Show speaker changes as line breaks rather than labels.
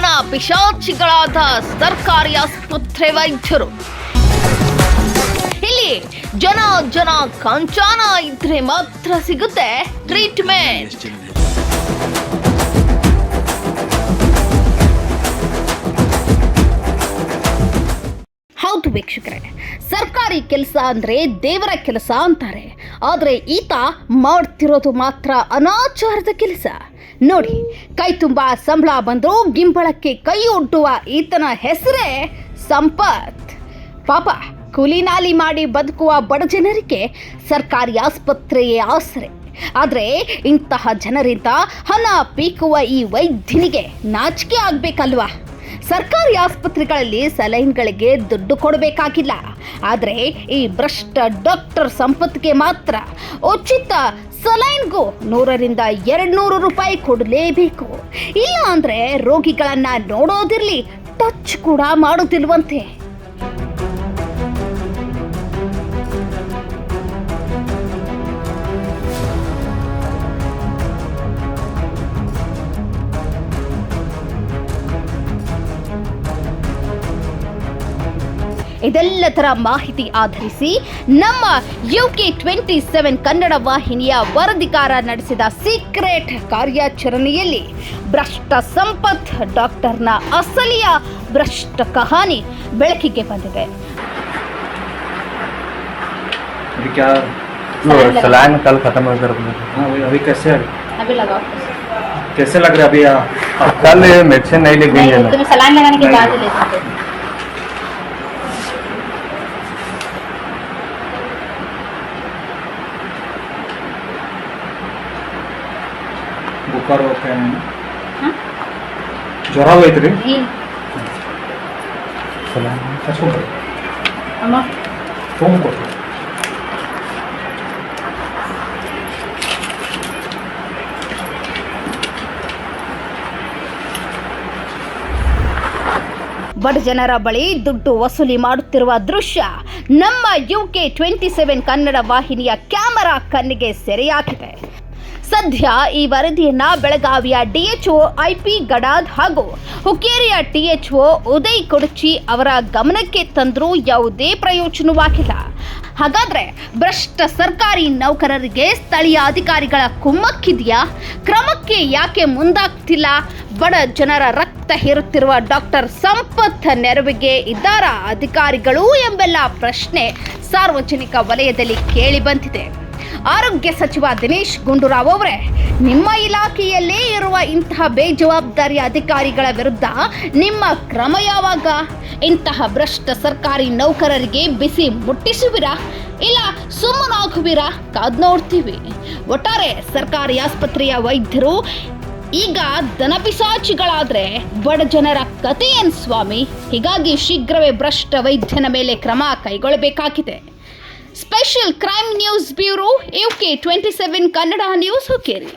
ಹಣ ಪಿಶಾಚಿಗಳಾದ ಸರ್ಕಾರಿ ಆಸ್ಪತ್ರೆ ವೈದ್ಯರು. ಇಲ್ಲಿ ಜನ ಜನ ಕಂಚಾನ ಇದ್ರೆ ಮಾತ್ರ ಸಿಗುತ್ತೆ ಟ್ರೀಟ್ಮೆಂಟ್ ಹೌದು ವೀಕ್ಷಕರೇ? ಸರ್ಕಾರಿ ಕೆಲಸ ಅಂದ್ರೆ ದೇವರ ಕೆಲಸ ಅಂತಾರೆ. ಆದರೆ ಈತ ಮಾಡ್ತಿರೋದು ಮಾತ್ರ ಅನಾಚಾರದ ಕೆಲಸ. ನೋಡಿ, ಕೈ ತುಂಬ ಸಂಬಳ ಬಂದರೂ ಗಿಂಬಳಕ್ಕೆ ಕೈ ಒಡ್ಡುವ ಈತನ ಹೆಸರೇ ಸಂಪತ್. ಪಾಪ ಕುಲಿನಾಲಿ ಮಾಡಿ ಬದುಕುವ ಬಡ ಜನರಿಗೆ ಸರ್ಕಾರಿ ಆಸ್ಪತ್ರೆಯೇ ಆಸರೆ. ಆದರೆ ಇಂತಹ ಜನರಿಂದ ಹಣ ಪೀಕುವ ಈ ವೈದ್ಯನಿಗೆ ನಾಚಿಕೆ ಆಗ್ಬೇಕಲ್ವಾ? ಸರ್ಕಾರಿ ಆಸ್ಪತ್ರೆಗಳಲ್ಲಿ ಸಲೈನ್ಗಳಿಗೆ ದುಡ್ಡು ಕೊಡಬೇಕಾಗಿಲ್ಲ. ಆದರೆ ಈ ಭ್ರಷ್ಟ ಡಾಕ್ಟರ್ ಸಂಪತ್ಗೆ ಮಾತ್ರ ಉಚಿತ ಸಲೈನ್ಗೂ ನೂರರಿಂದ ಎರಡು ನೂರು ರೂಪಾಯಿ ಕೊಡಲೇಬೇಕು. ಇಲ್ಲ ಅಂದರೆ ರೋಗಿಗಳನ್ನು ನೋಡೋದಿರಲಿ, ಟಚ್ ಕೂಡ ಮಾಡೋದಿಲ್ವಂತೆ ಇದೆಲ್ಲದರ ಮಾಹಿತಿ ಆಧರಿಸಿ ನಮ್ಮ U K twenty seven Kannada ವಾಹಿನಿಯ ವರದಿಗಾರ ನಡೆಸಿದ ಸೀಕ್ರೆಟ್ ಕಾರ್ಯಾಚರಣೆಯಲ್ಲಿ ಭ್ರಷ್ಟ ಸಂಪತ್ ಡಾಕ್ಟರ್ನ ಅಸಲಿಯ ಭ್ರಷ್ಟ ಕಹಾನಿ ಬೆಳಕಿಗೆ ಬಂದಿದೆ
अभी क्या
वो सलाइन कल खत्म हो कर
हाँ अभी अभी कैसे है
अभी लगाओ
कैसे लग रहा है अभी आप
कल मेडिसिन नहीं लिख गई है
नहीं
ना
तुम्हें सलाइन लगाने के बाद ही
ಬಡ ಜನರ ಬಳಿ ದುಡ್ಡು ವಸೂಲಿ ಮಾಡುತ್ತಿರುವ ದೃಶ್ಯ ನಮ್ಮ U K twenty seven Kannada ವಾಹಿನಿಯ ಕ್ಯಾಮರಾ ಕಣ್ಣಿಗೆ ಸೆರೆಯಾಗಿದೆ. ಸದ್ಯ ಈ ವರದಿಯನ್ನ ಬೆಳಗಾವಿಯ ಡಿಎಚ್ಒ ಐಪಿ ಗಡಾದ್ ಹಾಗೂ ಹುಕ್ಕೇರಿಯ ಟಿಎಚ್ಒ ಉದಯ್ ಕೊಡಚಿ ಅವರ ಗಮನಕ್ಕೆ ತಂದರೂ ಯಾವುದೇ ಪ್ರಯೋಜನವಾಗಿಲ್ಲ. ಹಾಗಾದ್ರೆ ಭ್ರಷ್ಟ ಸರ್ಕಾರಿ ನೌಕರರಿಗೆ ಸ್ಥಳೀಯ ಅಧಿಕಾರಿಗಳ ಕುಮ್ಮಕ್ಕಿದೆಯಾ? ಕ್ರಮಕ್ಕೆ ಯಾಕೆ ಮುಂದಾಗ್ತಿಲ್ಲ? ಬಡ ಜನರ ರಕ್ತ ಹೇರುತ್ತಿರುವ ಡಾಕ್ಟರ್ ಸಂಪತ್ ನೆರವಿಗೆ ಇದ್ದಾರಾ ಅಧಿಕಾರಿಗಳು ಎಂಬೆಲ್ಲ ಪ್ರಶ್ನೆ ಸಾರ್ವಜನಿಕ ವಲಯದಲ್ಲಿ ಕೇಳಿ ಬಂದಿದೆ. ಆರೋಗ್ಯ ಸಚಿವ ದಿನೇಶ್ ಗುಂಡೂರಾವ್ ಅವರೇ, ನಿಮ್ಮ ಇಲಾಖೆಯಲ್ಲೇ ಇರುವ ಇಂತಹ ಬೇಜವಾಬ್ದಾರಿ ಅಧಿಕಾರಿಗಳ ವಿರುದ್ಧ ನಿಮ್ಮ ಕ್ರಮ ಯಾವಾಗ? ಇಂತಹ ಭ್ರಷ್ಟ ಸರ್ಕಾರಿ ನೌಕರರಿಗೆ ಬಿಸಿ ಮುಟ್ಟಿಸುವಿರಾ? ಇಲ್ಲ ಸುಮ್ಮನಾಗುವಿರಾ? ಕಾದ್ ನೋಡ್ತೀವಿ. ಒಟ್ಟಾರೆ ಸರ್ಕಾರಿ ಆಸ್ಪತ್ರೆಯ ವೈದ್ಯರು ಈಗ ದನಪಿಸಾಚಿಗಳಾದ್ರೆ ಬಡ ಜನರ ಕಥೆಯನ್ ಸ್ವಾಮಿ? ಹೀಗಾಗಿ ಶೀಘ್ರವೇ ಭ್ರಷ್ಟ ವೈದ್ಯನ ಮೇಲೆ ಕ್ರಮ ಕೈಗೊಳ್ಳಬೇಕಾಗಿದೆ. Special crime news bureau U K twenty seven Kannada news Hukkeri